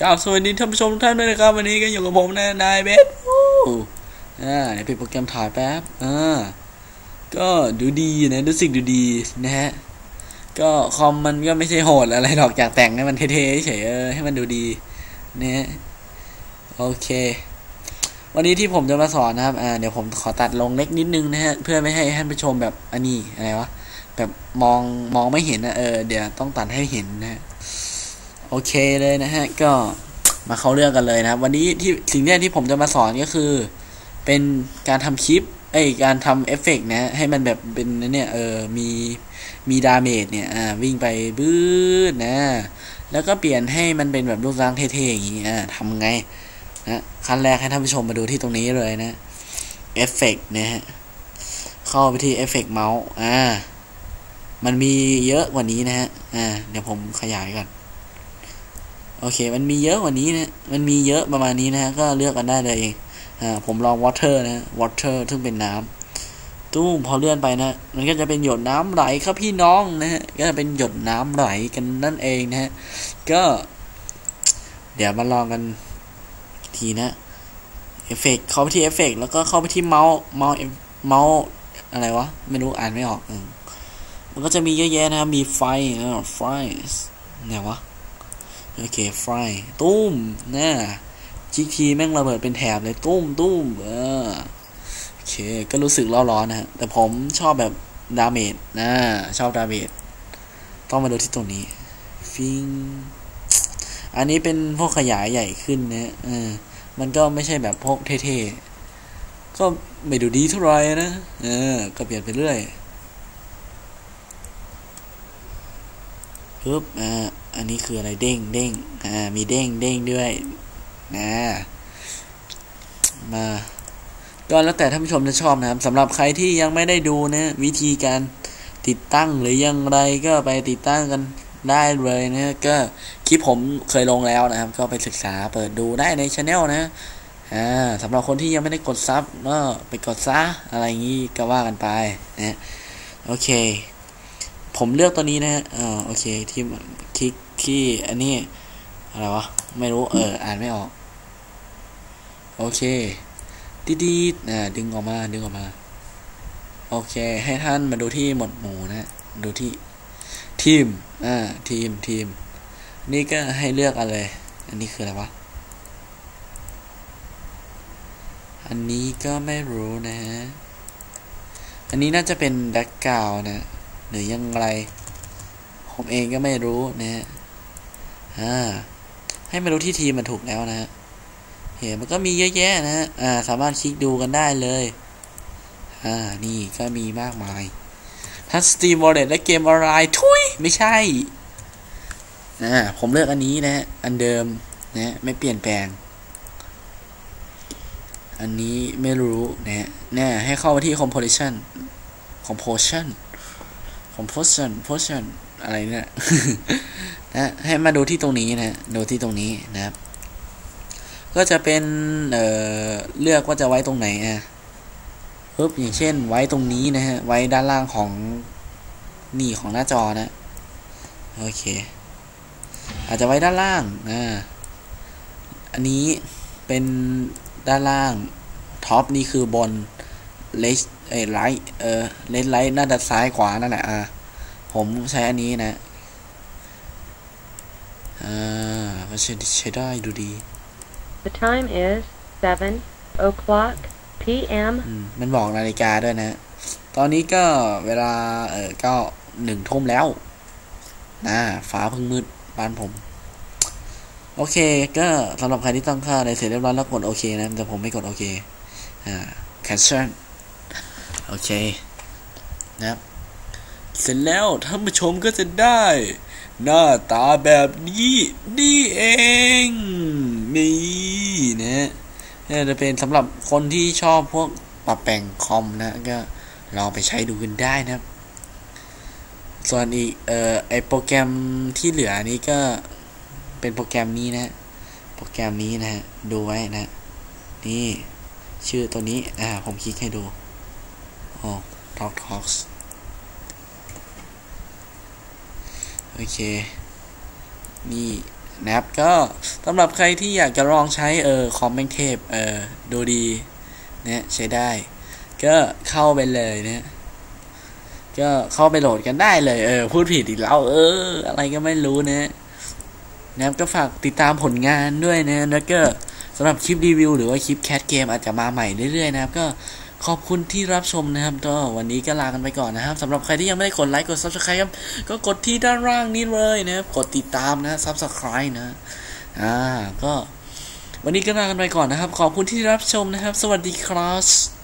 กล่าวสวัสดีท่านผู้ชมทุกท่านด้วยนะครับ วันนี้ก็อยู่กับผมนะนายเบสวู้อ่าเดี๋ยวปิดโปรแกรมถ่ายแป๊บอ่าก็ดูดีนะรู้สึกดูดีนะฮะก็คอมมันก็ไม่ใช่โหดอะไรหรอกอยากแต่งให้มันเท่ๆเฉยๆเออให้มันดูดีนะฮะโอเค วันนี้ที่ผมจะมาสอนนะครับอ่าเดี๋ยวผมขอตัดลงเล็กนิดนึงนะฮะเพื่อไม่ให้ท่านผู้ชมแบบอันนี้อะไรวะแบบมองมองไม่เห็นนะเออเดี๋ยวต้องตัดให้เห็นนะ โอเคเลยนะฮะ ก็มาเข้าเรื่องกันเลยนะครับ วันนี้ที่สิ่งแรกที่ผมจะมาสอนก็คือ เป็นการทำคลิปเอ้ยการทำเอฟเฟกต์นะ ให้มันแบบเป็นเนี่ยเออมีมีดาเมจเนี่ยอ่าวิ่งไปบื้อนะ แล้วก็เปลี่ยนให้มันเป็นแบบรูปร่างเท่ๆอย่างนี้อ่าทำไงนะขั้นแรกให้ท่านผู้ชมมาดูที่ตรงนี้เลยนะเอฟเฟกต์นะฮะเข้าไปที่เอฟเฟกต์เมาส์อ่ามันมีเยอะกว่านี้นะฮะอ่าเดี๋ยวผมขยายก่อน โอเค มันมีเยอะกว่านี้นะ มันมีเยอะประมาณนี้นะฮะ ก็เลือกกันได้เลยอ่า ผมลอง water นะ water ซึ่งเป็นน้ำตู้พอเลื่อนไปนะ มันก็จะเป็นหยดน้ำไหลครับพี่น้องนะฮะ ก็จะเป็นหยดน้ำไหลกันนั่นเองนะฮะ ก็ เดี๋ยวมาลองกันทีนะ เอฟเฟกเข้าไปที่เอฟเฟกแล้วก็เข้าไปที่เมาส์เมาส์เมาส์อะไรวะ ไม่รู้อ่านไม่ออกอมันก็จะมีเยอะแยะนะ มีไฟเออไฟไหนวะ โอเคไฟตุ้มน่ะจีทีแม่งระเบิดเป็นแถบเลยตุ้มตุ้มเออโอเค ก็รู้สึกร้อนร้อนนะฮะ แต่ผมชอบแบบดาเมจนะชอบดาเมจต้องมาดูที่ตรงนี้ฟิงอันนี้เป็นพวกขยายใหญ่ขึ้นนะเออ มันก็ไม่ใช่แบบพวกเท่ๆ ก็ไม่ดูดีเท่าไหร่นะ เออ ก็เปลี่ยนไปเรื่อย ปึ๊บอ่าอันนี้คืออะไรเด้งเด้งอ่ามีเด้งเด้งด้วยนะมาก็แล้วแต่ท่านผู้ชมจะชอบนะครับสำหรับใครที่ยังไม่ได้ดูนะวิธีการติดตั้งหรือยังไรก็ไปติดตั้งกันได้เลยนะก็คลิปผมเคยลงแล้วนะครับ ก็ไปศึกษาเปิดดูได้ในช anel นะอ่าสำหรับคนที่ยังไม่ได้กดซับก็ไปกดซะอะไรอย่างนี้ก็ว่ากันไปนะโอเค ผมเลือกตัวนี้นะฮะอ่าโอเคที่คลิกที่อันนี้อะไรวะ ไม่รู้เออ อ่านไม่ออก โอเคดีดีอ่าดึงออกมาดึงออกมา โอเค ให้ท่านมาดูที่หมวดหมู่นะ ดูที่ทีมอ่าทีมทีม นี่ก็ให้เลือกอะไร อันนี้คืออะไรวะอันนี้ก็ไม่รู้นะอันนี้น่าจะเป็นแบ็กกราวนะ หรือยังไร ผมเองก็ไม่รู้นะฮะอ่าให้มาดูที่ทีมมันถูกแล้วนะฮะเห็นมันก็มีเยอะแยะนะฮะอ่า สามารถคลิกดูกันได้เลย อ่า นี่ก็มีมากมายทั้ง Steam Wallet และเกมออนไลน์ทุยไม่ใช่อ่าผมเลือกอันนี้นะฮะอันเดิมนะไม่เปลี่ยนแปลง อันนี้ไม่รู้นะฮะแน่ให้เข้ามาที่ composition composition composition position อะไรเนี่ยนะให้มาดูที่ตรงนี้นะดูที่ตรงนี้นะครับ ก็จะเป็นเอ่อเลือกว่าจะไว้ตรงไหนอะปึ๊บอย่างเช่น ไว้ตรงนี้นะฮะไว้ด้านล่างของนี่ของหน้าจอนะโอเค อาจจะไว้ด้านล่างอ่าอันนี้เป็นด้านล่างท็อปนี่คือบนเลส เอไลท์เออเลสไลท์น่าจะซ้ายขวานั่นแหละอะผมใช้อันนี้นะอ่าก็ใช้ใช้ได้ดูดี The time is 7 o'clock p.m. อืมมันบอกนาฬิกาด้วยนะ ตอนนี้ก็เวลาเออก็หนึ่งทุ่มแล้วนะฟ้าเพิ่งมืดบ้านผม โอเค ก็สำหรับใครที่ต้องค่าอะไรเสร็จเรียบร้อยแล้วกดโอเคนะ แต่ผมไม่กดโอเค อ่า cancel โอเคนะครับ เสร็จแล้วท่านผู้ชมก็จะได้ หน้าตาแบบนี้นี่เองนี่นะนี่จะเป็นสำหรับคนที่ชอบพวกปรับแต่งคอมนะก็ลองไปใช้ดูกันได้นะครับ ส่วนอีกเอ่อไอโปรแกรมที่เหลือนี้ก็เป็นโปรแกรมนี้นะ โปรแกรมนี้นะฮะดูไว้นะ นี่ชื่อตัวนี้ อ่า ผมคลิกให้ดู โอ้ Talk Talks โอเค นี่นะครับ ก็สำหรับใครที่อยากจะลองใช้เออคอมแมงเทพเออดูดีเนี่ยใช้ได้ ก็เข้าไปเลยเนี่ยก็เข้าไปโหลดกันได้เลยเออพูดผิดอีกแล้วเออ อะไรก็ไม่รู้นะนะครับก็ฝากติดตามผลงานด้วยนะแล้วก็สำหรับคลิปรีวิวหรือว่าคลิปแคสเกมอาจจะมาใหม่เรื่อยๆนะครับ ก็ ขอบคุณที่รับชมนะครับก็วันนี้ก็ลากันไปก่อนนะครับสำหรับใครที่ยังไม่ได้กดไลค์กด subscribe ครับก็กดที่ด้านล่างนี้เลยนะครับกดติดตามนะ subscribe นะอ่าก็วันนี้ก็ลากันไปก่อนนะครับ ขอบคุณที่รับชมนะครับ สวัสดีครับ